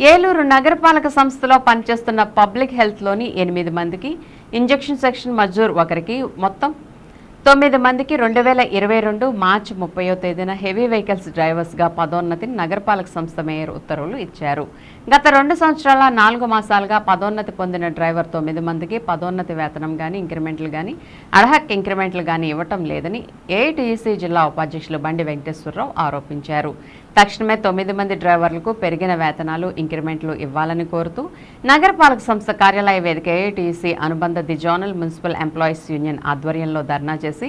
ఏలూరు నగరపాలక సంస్థలో పనిచేస్తున్న పబ్లిక్ హెల్త్లోని ఎనిమిది మందికి ఇంజెక్షన్ సెక్షన్ మజూర్ ఒకరికి మొత్తం తొమ్మిది మందికి రెండు వేల ఇరవై రెండు మార్చి ముప్పయో తేదీన హెవీ వెహికల్స్ డ్రైవర్స్గా పదోన్నతిని నగరపాలక సంస్థ మేయర్ ఉత్తర్వులు ఇచ్చారు. గత రెండు సంవత్సరాల నాలుగు మాసాలుగా పదోన్నతి పొందిన డ్రైవర్ తొమ్మిది మందికి పదోన్నతి వేతనం కానీ ఇంక్రిమెంట్లు కానీ అర్హక్ ఇంక్రిమెంట్లు కానీ ఇవ్వటం లేదని ఏఐటీయూసీ జిల్లా ఉపాధ్యక్షులు బండి వెంకటేశ్వరరావు ఆరోపించారు. తక్షణమే తొమ్మిది మంది డ్రైవర్లకు పెరిగిన వేతనాలు ఇంక్రిమెంట్లు ఇవ్వాలని కోరుతూ నగరపాలక సంస్థ కార్యాలయ వేదిక ఏఐటీసీ అనుబంధ the zonal municipal employees union ఆధ్వర్యంలో ధర్నా చేసి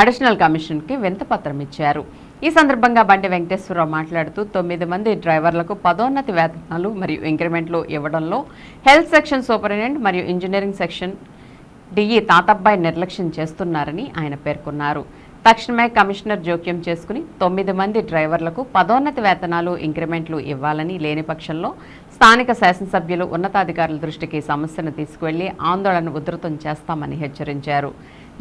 అడిషనల్ కమిషన్కి వినతిపత్రం ఇచ్చారు. ఈ సందర్భంగా బండి వెంకటేశ్వరరావు మాట్లాడుతూ తొమ్మిది మంది డ్రైవర్లకు పదోన్నతి వేతనాలు మరియు ఇంక్రిమెంట్లు ఇవ్వడంలో హెల్త్ సెక్షన్ సూపరింటెండెంట్ మరియు ఇంజనీరింగ్ సెక్షన్ డిఈ తాతబ్బాయి నిర్లక్ష్యం చేస్తున్నారని ఆయన పేర్కొన్నారు. తక్షణమే కమిషనర్ జోక్యం చేసుకుని తొమ్మిది మంది డ్రైవర్లకు పదోన్నతి వేతనాలు ఇంక్రిమెంట్లు ఇవ్వాలని లేని పక్షంలో స్థానిక శాసనసభ్యులు ఉన్నతాధికారుల దృష్టికి సమస్యను తీసుకువెళ్ళి ఆందోళన ఉధృతం చేస్తామని హెచ్చరించారు.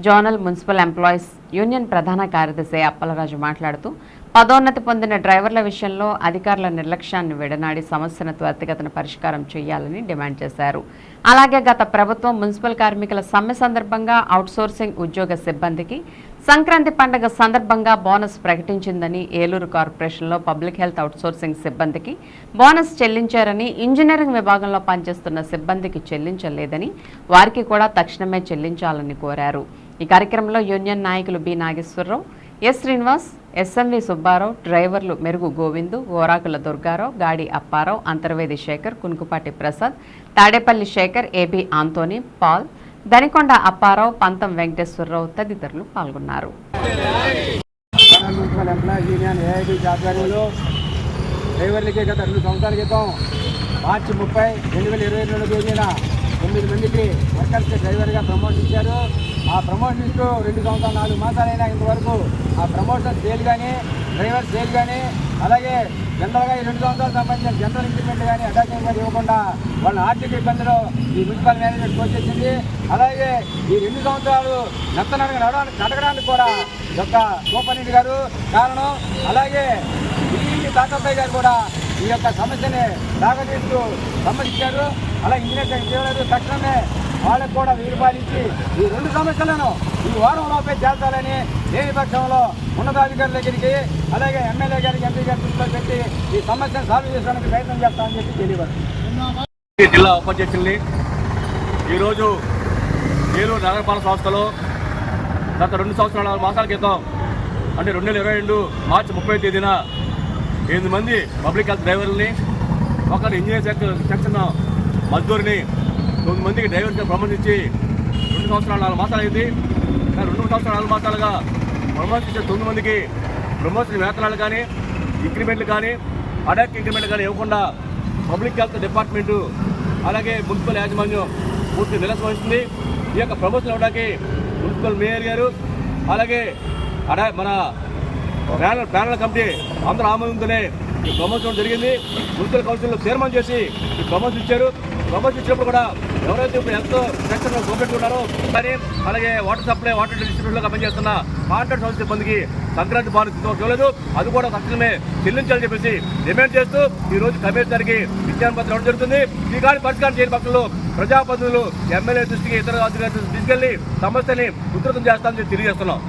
జోనల్ మున్సిపల్ ఎంప్లాయీస్ యూనియన్ ప్రధాన కార్యదర్శి అప్పలరాజు మాట్లాడుతూ పదోన్నతి పొందిన డ్రైవర్ల విషయంలో అధికారుల నిర్లక్ష్యాన్ని విడనాడి సమస్యను త్వరితగతిన పరిష్కారం చేయాలని డిమాండ్ చేశారు. అలాగే గత ప్రభుత్వం మున్సిపల్ కార్మికుల సమ్మె సందర్భంగా అవుట్సోర్సింగ్ ఉద్యోగ సిబ్బందికి సంక్రాంతి పండుగ సందర్భంగా బోనస్ ప్రకటించిందని ఏలూరు కార్పొరేషన్లో పబ్లిక్ హెల్త్ అవుట్సోర్సింగ్ సిబ్బందికి బోనస్ చెల్లించారని ఇంజనీరింగ్ విభాగంలో పనిచేస్తున్న సిబ్బందికి చెల్లించలేదని వారికి కూడా తక్షణమే చెల్లించాలని కోరారు. ఈ కార్యక్రమంలో యూనియన్ నాయకులు B Nageswararao S Srinivas SMV Subbarao డ్రైవర్లు Merugu Govindu Orakula Durgarao Gadi Apparao Antarvedi Sekhar Kunukupati Prasad Tadepalli Sekhar AB Anthony Paul Danikonda Apparao Pantham Venkateswararao తదితరులు పాల్గొన్నారు. డ్రైవర్లకి గత రెండు సంవత్సరాల క్రితం మార్చి ముప్పై రెండు వేల ఇరవై రెండు తేదీన తొమ్మిది మందికి వర్కర్స్ డ్రైవర్గా ప్రమోషన్ ఇచ్చారు ఆ ప్రమోషన్ ఇస్తూ రెండు సంవత్సరాలు నాలుగు మాసాలైనా ఇంతవరకు ఆ ప్రమోషన్ సేల్ కానీ డ్రైవర్ సేల్ కానీ అలాగే జనరల్గా ఈ రెండు సంవత్సరాలు సంబంధించిన జనరల్ ఇంక్రిమెంట్ కానీ అటాచ్మెంట్ కానీ ఇవ్వకుండా వాళ్ళ ఆర్థిక ఇబ్బందులు ఈ మున్సిపల్ మేనేజ్మెంట్ తోచేసింది అలాగే ఈ రెండు సంవత్సరాలు నత్తనడగ నడవడానికి నడకడానికి కూడా ఈ యొక్క సూపరింటెండెంట్ గారు కారణం. అలాగే ఈ తాతబ్బాయి గారు కూడా ఈ యొక్క సమస్యని సాగతీస్తూ సమ్మతించారు అలా ఇంజనీర్ చేయలేదు తక్షణమే వాళ్ళకు కూడా వెయ్యి ఈ రెండు సమస్యలను ఈ వారం లోపే చేర్చాలని లేని పక్షంలో ఉన్నతాధికారుల దగ్గరికి అలాగే ఎమ్మెల్యే గారికి ఎంపీ గారి దృష్టిలో పెట్టి ఈ సమస్యను సాల్వ్ చేసడానికి ప్రయత్నం చేస్తామని చెప్పి తెలియవచ్చు జిల్లా ఉపాధ్యక్షుల్ని ఈరోజు ఏలూరు నగరపాలక సంస్థలో గత రెండు సంవత్సరాల నాలుగు మాసాల క్రితం అంటే రెండు వేల ఇరవై రెండు మార్చి ముప్పై తేదీన ఎనిమిది మంది పబ్లిక్ హెల్త్ డ్రైవర్లని ఒకరు ఇంజనీర్ సెక్షన్ సెక్షన్ మజ్దూరిని తొమ్మిది మందికి డ్రైవర్కి ప్రమోషన్ రెండు సంవత్సరాల నాలుగు మాసాలు అయింది. రెండు సంవత్సరాల నాలుగు మాసాలుగా ప్రమోషన్ తొమ్మిది మందికి ప్రమోషన్ వేతనాలు కానీ ఇంక్రిమెంట్లు కానీ అడాక్ ఇంక్రిమెంట్ కానీ ఇవ్వకుండా పబ్లిక్ హెల్త్ డిపార్ట్మెంటు అలాగే మున్సిపల్ యాజమాన్యం పూర్తి నిరసన ఈ యొక్క ప్రమోషన్ ఇవ్వడానికి మున్సిపల్ మేయర్ గారు అలాగే అడా మన ప్యానల్ ప్యానల్ కమిటీ అందరూ ఆమోదంతోనే ఈ ప్రమోషన్ జరిగింది. మున్సిపల్ కౌన్సిల్లో చైర్మన్ చేసి ఈ ప్రమోషన్ ఇచ్చారు. ప్రమోషన్ ఇచ్చినప్పుడు కూడా ఎవరైతే ఇప్పుడు హెల్త్ సెక్టర్ గవర్నమెంట్ ఉన్నారో కానీ అలాగే వాటర్ సప్లై వాటర్ డిస్ట్రిబ్యూషన్లో పనిచేస్తున్న కాంట్రాక్ట్ సంస్థ సిబ్బందికి సంక్రాంతి బాను చూడలేదు అది కూడా తక్షణమే చెల్లించాలని చెప్పేసి డిమాండ్ చేస్తూ ఈ రోజు కమిషనర్కి విజ్ఞాన పత్రం ఇవ్వడం జరుగుతుంది. ఈ కానీ పరిష్కారం చేయని పక్షంలో ప్రజాప్రతినిధులు ఎమ్మెల్యే దృష్టికి ఇతర అధికారుల దృష్టికి తీసుకెళ్ళి సమస్యని ఉధృతం చేస్తామని తెలియజేస్తున్నాం.